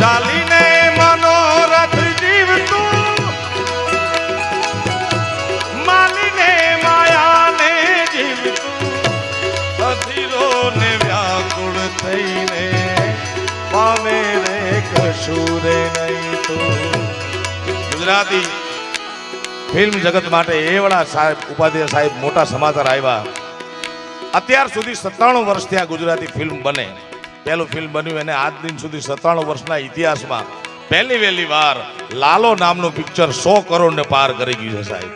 ચાલીને મનોરથ જીવતું. માલીને માયાને જીવતું. થઈને પામે રે નહીં તો ગુજરાતી ફિલ્મ જગત માટે એવડા સાહેબ, ઉપાધ્યાય સાહેબ મોટા સમાચાર આવ્યા. અત્યાર સુધી સત્તાણું વર્ષથી આ ગુજરાતી ફિલ્મ બને. પહેલું ફિલ્મ બન્યું એને આજ દિન સુધી સત્તાણું વર્ષના ઇતિહાસમાં પહેલી વહેલી વાર લાલો નામનું પિક્ચર સો કરોડ ને પાર કરી ગયું છે સાહેબ.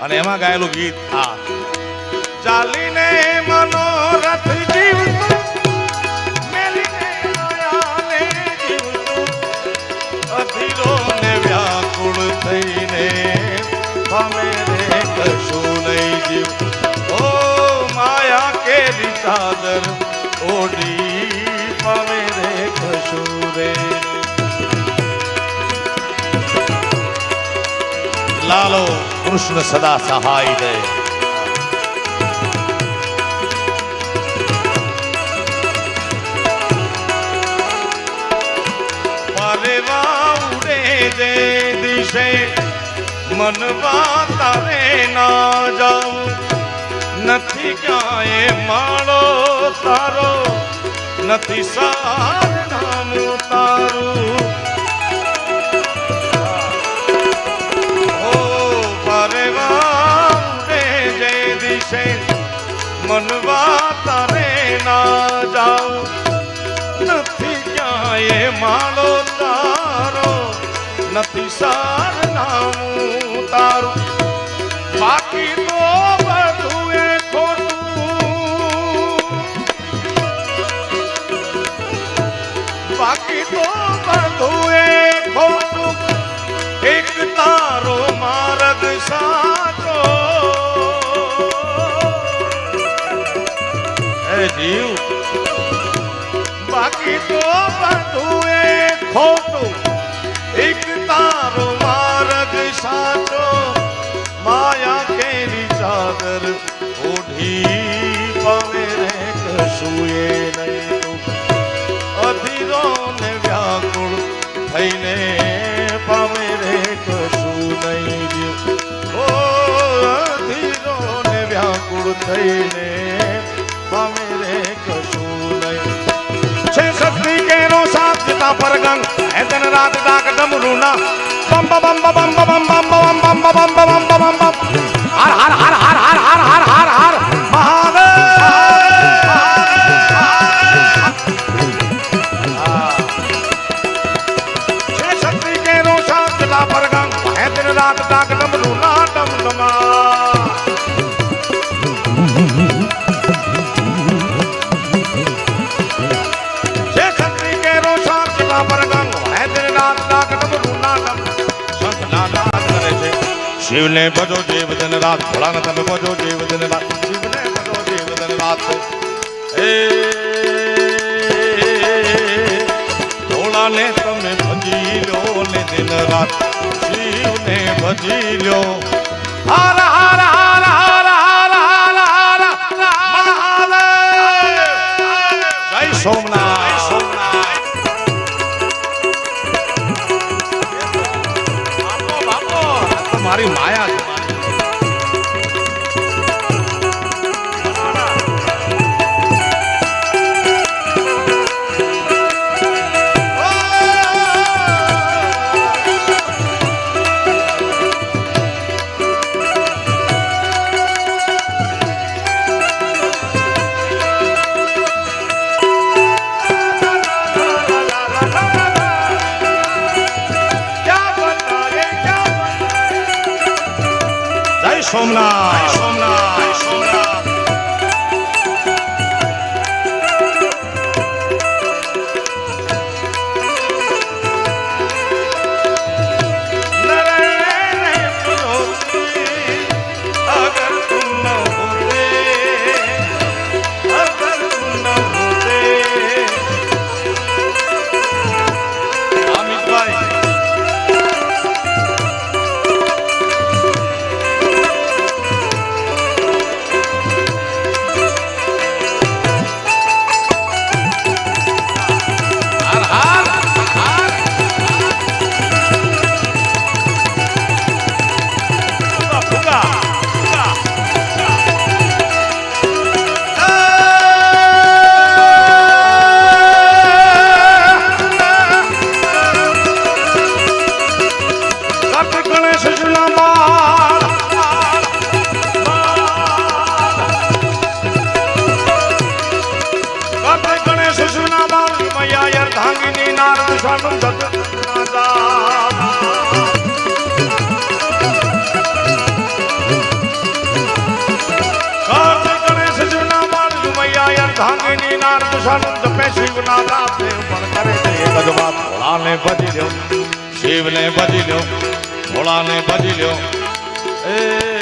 અને એમાં ગાયેલું ગીત, હા ચાલીને મનોરથ લાલો કૃષ્ણ સદા સહાય દે જે દિશે મનવા તારે ના જાઉં નથી ક્યાંય માળો તારો નથી સાર ક્યાંય માળો તારો. નથી સાર નામું તારું. બાકી તો બધું એ બાકી તો બધું એ ખોટું. એક તારો માર્ગ સાચો. હે જીવ. બાકી તો એ મોટું હે તન રાત ડાક ડમરુના બમ બમ બમ બમ બમ બમ બમ બમ બમ બમ બમ બમ બમ બમ હર હર હર હર હર હર હર શિવને ભજો દેવ દિન રાત. ભોળાને તમે ભજો દેવ દિન રાત. શિવને ભજો દેવ દિન રાત. હે ભોળાને તમે ભજી લો ને દિન રાત. શિવને ભજી લો. હાર હાર હાર હાર હાર હાર હાર. જય સોમનાથ. Allah. ધાંગીની નાર દશાનું જપે શિવના દેવ પણ કરે છે. એક જ વાત, ભોળાને ભજી લ્યો, શિવને ભજી લ્યો, ભોળાને ભજી લ્યો. એ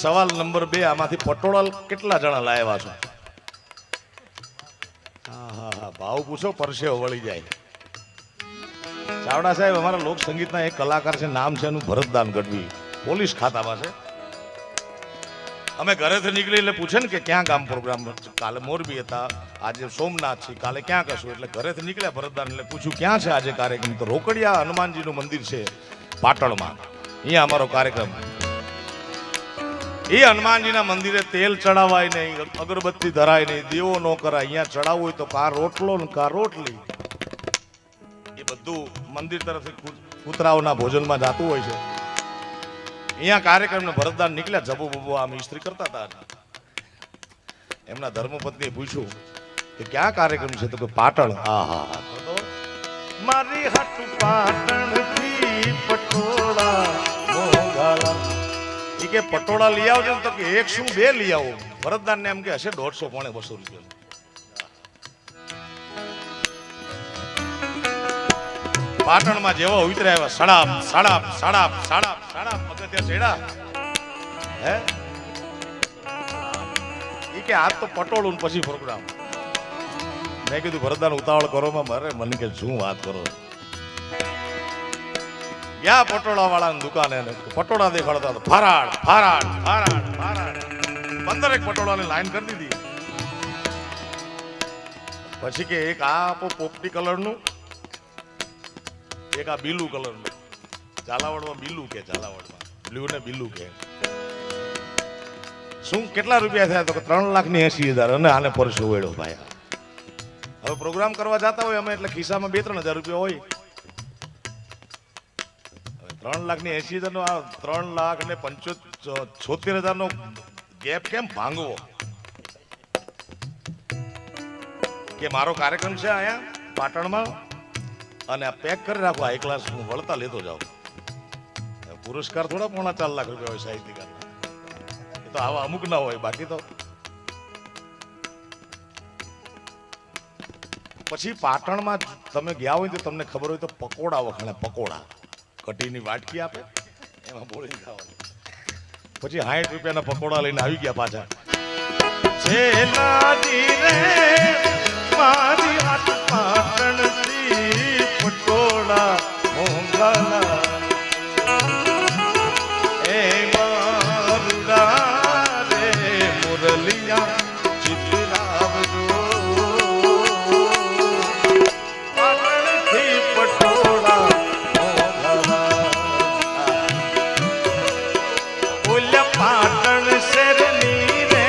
સવાલ નંબર બે, આમાંથી પટોળા કેટલા જણા લાવ્યા છો? ભાવ પૂછો, પરસેવો વળી જાય. ચાવડા સાહેબ, અમારા લોક સંગીતના એક કલાકાર છે, નામ છે એનું ભરતદાન ગઢવી. પોલીસ ખાતામાં છે. અમે ઘરેથી નીકળી એટલે પૂછે ને કે ક્યાં ગામ પ્રોગ્રામ કાલે મોરબી હતા, આજે સોમનાથ છે, કાલે ક્યાં કશું? એટલે ઘરેથી નીકળ્યા ભરતદાન એટલે પૂછ્યું, ક્યાં છે આજે કાર્યક્રમ? તો રોકડિયા હનુમાનજીનું મંદિર છે પાટણમાં. અહીંયા અમારો કાર્યક્રમ. એ હનુમાનજીના મંદિરે તેલ ચડાવાય નહીં, અગરબત્તી ધરાય નહીં, દેવો ન કરાય, અહીંયા ચડાવવું હોય તો કા રોટલો ને કા રોટલી. એ બધું મંદિર તરફથી કૂતરાઓના ભોજનમાં જાતું હોય છે. અહીંયા કાર્યક્રમને ભરતદાન નીકળ્યા, જબુ બબુ આમ ઇસ્ત્રી કરતા હતા. એમના ધર્મપત્નીએ પૂછ્યું કે ક્યાં કાર્યક્રમ છે? તો કે પાટણ. હા હા હા મારી હાટુ પાટણથી પટોળા મોંઘાલા ઈ કે પટોળા લઈ આવજો તો કે એક શું બે લઈ આવો. ભરતદાન ને એમ કે હશે દોઢસો પોણે બસો રૂપિયા. પાટણમાં જેવા ઉતર્યા એવા સડાપ સડાપ સડાપ સડાપ સડાપ પગથિયા ચડ્યા. હે? ઈ કે આ તો પટોળું પછી પ્રોગ્રામ મેં કીધું ભરતદાન ઉતાવળ કરો, મારે, મને કે શું વાત કરો. ગયા પટોળા વાળાની દુકાને ને પટોળા દેખાડતા હતા. ફરાડ ફરાડ ફરાડ ફરાડ પંદરેક પટોળાની લાઈન કરી દીધી. પછી કે એક આ આપો પોપટી કલરનું, એક આ બીલું કલરનું. ઝાલાવાડમાં બીલું કે ઝાલાવાડમાં? બ્લુ ને બીલું કે. શું કેટલા રૂપિયા થયા? તો કે ત્રણ લાખની એસી હજાર. અને આને પરસો વેડો ભાઈ. હવે પ્રોગ્રામ કરવા જતા હોય અમે, એટલે ખિસ્સામાં બે ત્રણ હજાર રૂપિયા હોય. ત્રણ લાખની એસી હજાર નો આ ત્રણ લાખ ને પંચોતેર હજાર નો ગેપ કેમ ભાંગવો? કે મારો કાર્યક્રમ છે અહીંયા, પાટણમાં? અને આ પેક કરી રાખો હાઈ ક્લાસ હું વળતા લેતો જાઉં. પુરસ્કાર થોડા પોણા ચાર લાખ રૂપિયા હોય સાહિત્યકાર એ તો આવા અમુક ના હોય, બાકી તો. પછી પાટણમાં તમે ગયા હોય તો તમને ખબર હોય તો પકોડા વખાણે પકોડા. કઢીની વાટકી આપે. એમાં બોળી ખાવાનું. પછી સાઠ રૂપિયાના પકોડા લઈને આવી ગયા પાછા. છેલાજી રે પાટણ શેરની રે?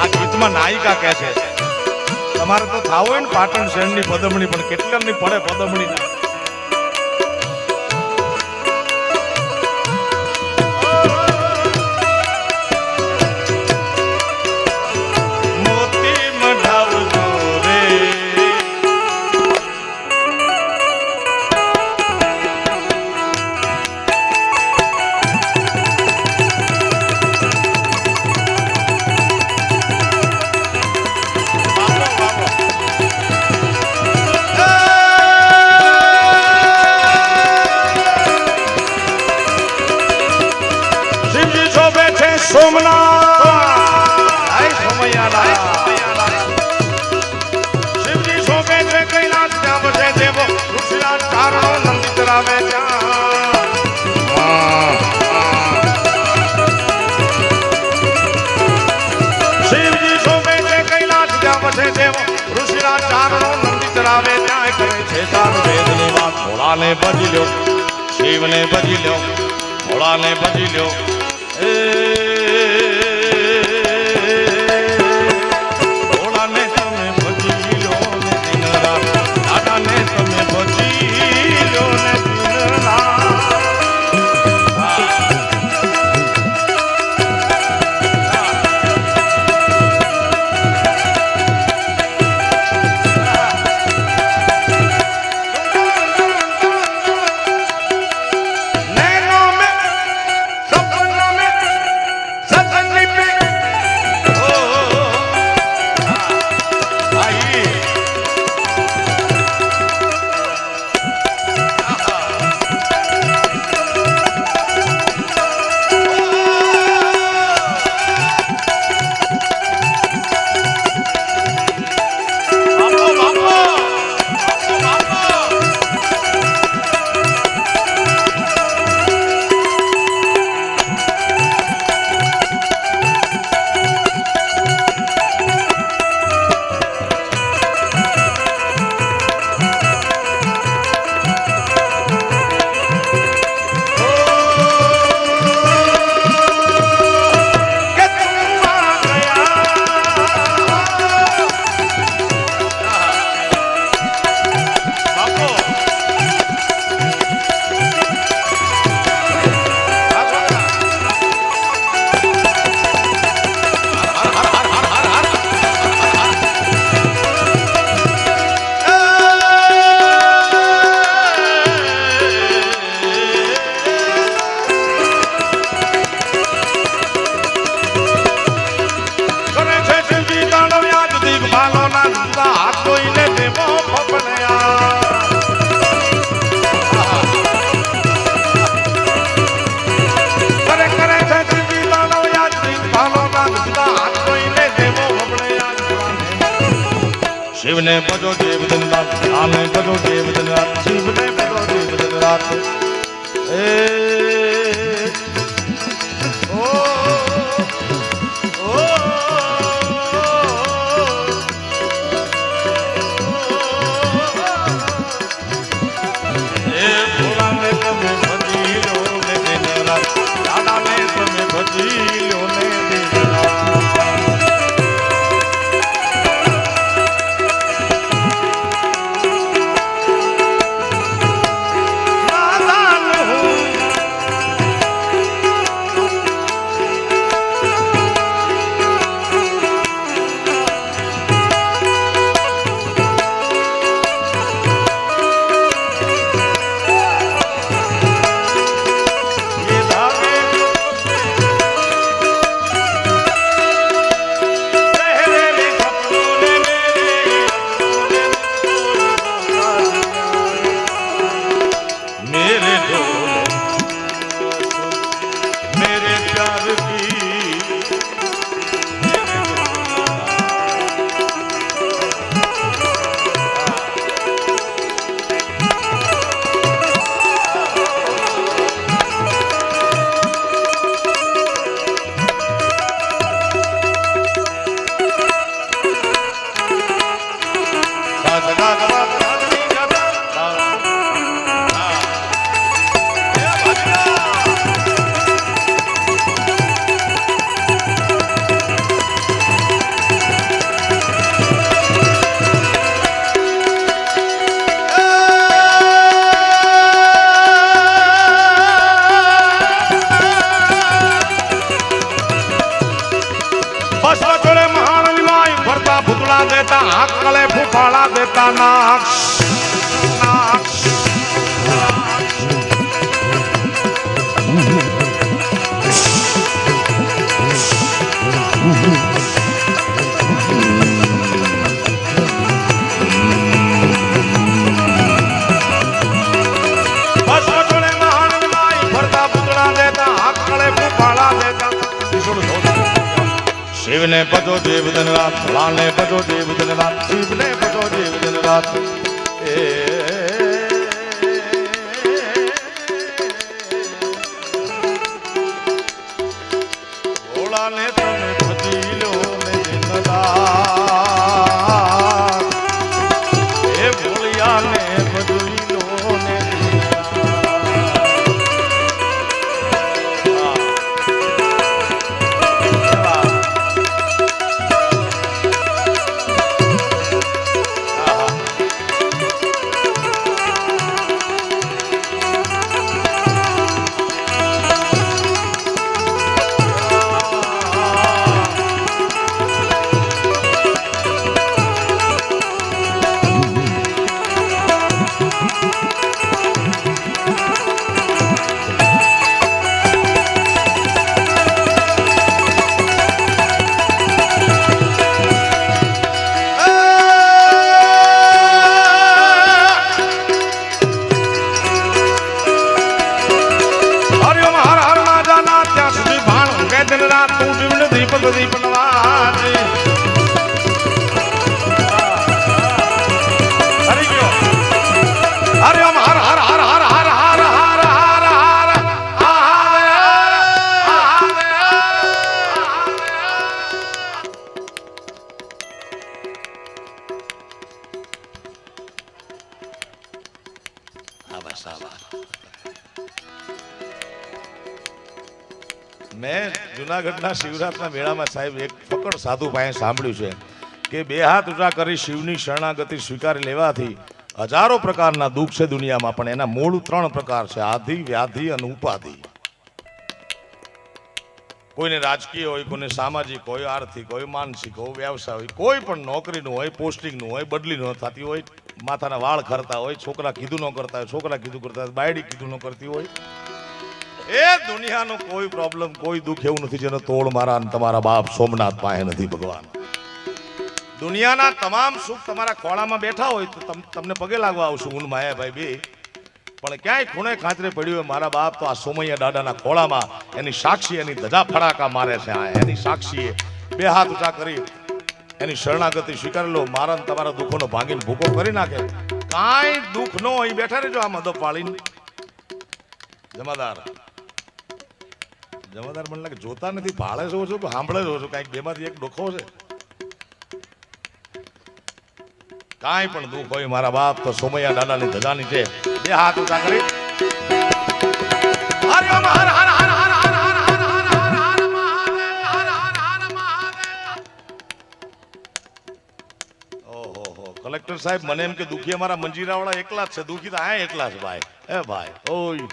આ ગીતમાં નાયિકા કહે છે, તમારે તો થાવ હોય ને પાટણ શહેરની પદમણી, પણ કેટલાની પડે પદમણી ના ભોળાને ભજી લ્યો શિવને ભજી લ્યો ભોળાને ભજી લ્યો. na na na શિવ ને ભજો દેવ ધન રાત ભોળા ને ભજો દેવ ધન રાત શિવ ને ભજો દેવ ધન એ உற்பத்தி பண்ணலாம் શિવરાતના મેળામાં સાહેબ એક પકડ સાધુ પાસે સાંભળ્યું છે કે બે હાથ ઊંચા કરી શિવની શરણાગતિ સ્વીકારી લેવાથી હજારો પ્રકારના દુઃખ છે દુનિયામાં, પણ એના મૂળ ત્રણ પ્રકાર છે, આધિ, વ્યાધિ અને ઉપાધિ. કોઈને રાજકીય હોય, કોઈને સામાજિક હોય, આર્થિક હોય, માનસિક હોય, વ્યવસાય હોય, કોઈ પણ નોકરીનું હોય, પોસ્ટિંગનું હોય, બદલી ન થતી હોય, માથાના વાળ ખરતા હોય, છોકરા કીધું ન કરતા હોય, છોકરા કીધું કરતા હોય, બાયડી કીધું ન કરતી હોય એ દુનિયાનો કોઈ પ્રોબ્લેમ કોઈ દુઃખ એવું નથી જેનો તોડ મારા અને તમારા બાપ સોમનાથ પાસે નથી ભગવાન. દુનિયાના તમામ સુખ તમારા ખોળામાં બેઠા હોય તો તમ- તમને પગે લાગવા આવશું. હું માયા માયાભાઈ બે. પણ ક્યાંય ખૂણે ખાતરે પડ્યું હોય મારા બાપ તો આ સોમૈયા દાદાના ખોળામાં એની સાક્ષી, એની ધજા ફડાકા મારે છે આ, એની સાક્ષીએ બે હાથ ઊંચા કરી, એની શરણાગતિ સ્વીકારી લો, મારા તમારા દુઃખોનો ભાંગીને ભૂકો કરી નાખે. કાંઈ દુઃખ ન હોય બેઠા રહેજો આ મધો પાળીને જમાદાર જવાદાર મને લાગે જોતા નથી ભાળે જોઉં છું સાંભળે જોઉં છું કાંઈક બેમાંથી એક ડોખો છે કાંઈ પણ દુઃખ હોય મારા બાપ તો સોમૈયા દાદાની ધજાની છે બે હાથ ઊંચા કરી હર હર કલેક્ટર સાહેબ મને એમ કે દુખી અમારા મંજીરાવાળા એકલા જ છે દુખી તો આ એકલા જ ભાઈ હે ભાઈ ઓય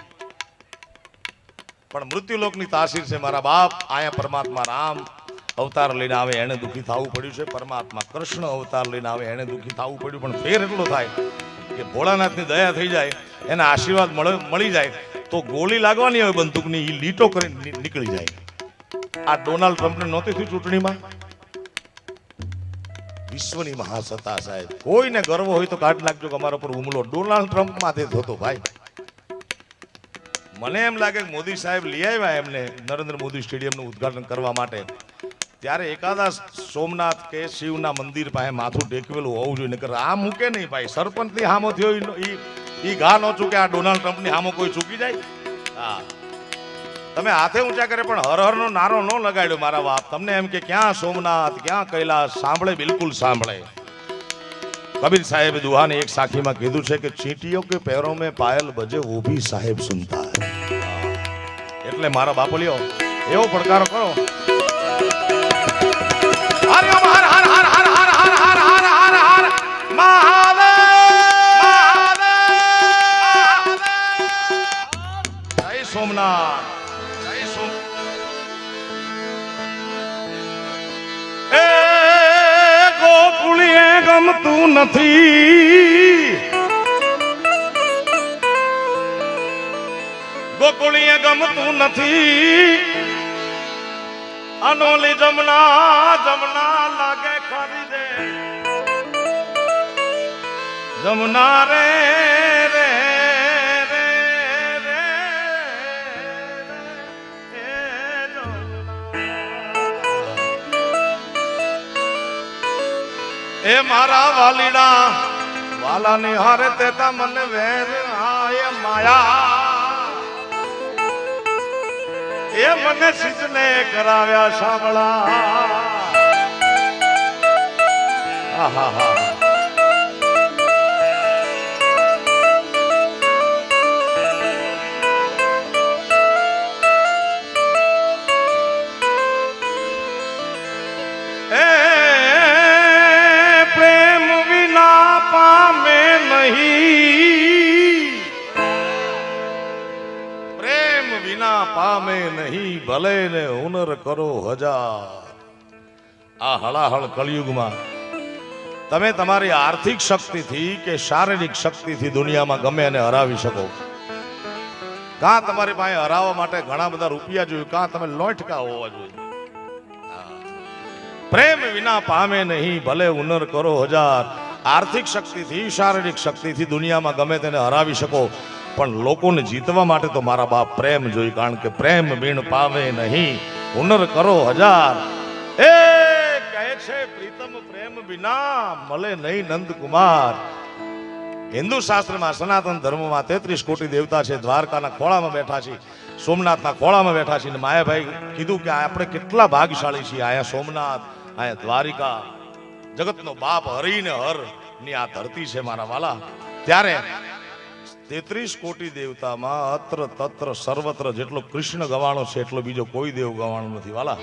પણ મૃત્યુલોકની તાસીર છે મારા બાપ. આયા પરમાત્મા રામ. અવતાર લઈને આવે એને દુઃખી થવું પડ્યું છે. પરમાત્મા કૃષ્ણ અવતાર લઈને આવે એને દુઃખી થવું પડ્યું. પણ ફેર એટલો થાય કે ભોળાનાથની દયા થઈ જાય, એના આશીર્વાદ મળે જાય, તો ગોળી લાગવાની હોય બંદૂકની એ લીટો કરીને નીકળી જાય. આ ડોનાલ્ડ ટ્રમ્પને નહોતી થઈ ચૂંટણીમાં? વિશ્વની મહાસત્તા સાહેબ. કોઈને ગર્વ હોય તો કાઢ નાખજો કે અમારા પર હુમલો. ડોનાલ્ડ ટ્રમ્પ માથે થતો ભાઈ. મને એમ લાગે કે મોદી સાહેબ લઈ આવ્યા એમને નરેન્દ્ર મોદી સ્ટેડિયમનું ઉદ્ઘાટન કરવા માટે. ત્યારે એકાદા સોમનાથ કે શિવના મંદિર પાસે માથું ટેકવેલું હોવું જોઈએ, નકર આ મૂકે નહીં ભાઈ. સરપંચની હામો થયો એ એ ઘા ન ચૂકે, આ ડોનાલ્ડ ટ્રમ્પની હામો કોઈ ચૂકી જાય? હા. તમે હાથે ઊંચા કરે, પણ હરહરનો નારો ન લગાડ્યો મારા બાપ. તમને એમ કે ક્યાં સોમનાથ, ક્યાં કૈલાસ? સાંભળે, બિલકુલ સાંભળે. કબીર સાહેબ દુહાને એક સાખીમાં કીધું છે કે ચીંટીઓ કે પેરો મેં પાયલ બજે વો ભી સાહેબ સુનતા એટલે મારા બાપુ લ્યો, એવો પડકારો કરો. સોમનાથ. ગમતું નથી. ગોકુળીએ ગમતું નથી. અનોલી જમના જમના લાગે ખરી દે જમના રે. એ મારા વાલીડા, વાલાની હારે તેતા મને વેર આય માયા એ મને સિદ્ધને કરાવ્યા સાંભળા આહાહા. એ આ હળાહળ કલયુગમાં તમે તમારી આર્થિક શક્તિથી કે શારીરિક શક્તિથી દુનિયામાં ગમે એને હરાવી શકો. કાં તમારી પાસે હરાવવા માટે ઘણા બધા રૂપિયા જોઈએ કાં તમે લોટકા હોવા જોઈએ પ્રેમ વિના પામે નહીં, ભલે હુનર કરો હજાર. આર્થિક શક્તિથી, શારીરિક શક્તિથી દુનિયામાં ગમે તેને હરાવી શકો, પણ લોકોને જીતવા માટે તો મારા બાપ પ્રેમ જોઈ, કારણ કે પ્રેમ બીણ પામે નહીં. હુનર કરો હજાર. એ કહે છે, પ્રીતમ પ્રેમ વિના મળે નહીં નંદકુમાર. હિન્દુ શાસ્ત્રમાં સનાતન ધર્મમાં તેત્રીસ કોટી દેવતા છે, દ્વારકાના ખોળામાં બેઠા છે, સોમનાથના ખોળામાં બેઠા છે માયાભાઈ કીધું કે આપણે કેટલા ભાગશાળી છીએ અહીંયા સોમનાથ અહીંયા દ્વારિકા. જગતનો બાપ હરીને હર, ની આ ધરતી છે મારા વાલા. ત્યારે તેત્રીસ કોટી દેવતામાં અત્ર તત્ર, સર્વત્ર જેટલો કૃષ્ણ ગવાણો છે, એટલો બીજો કોઈ દેવ ગવાણો નથી, વાલા.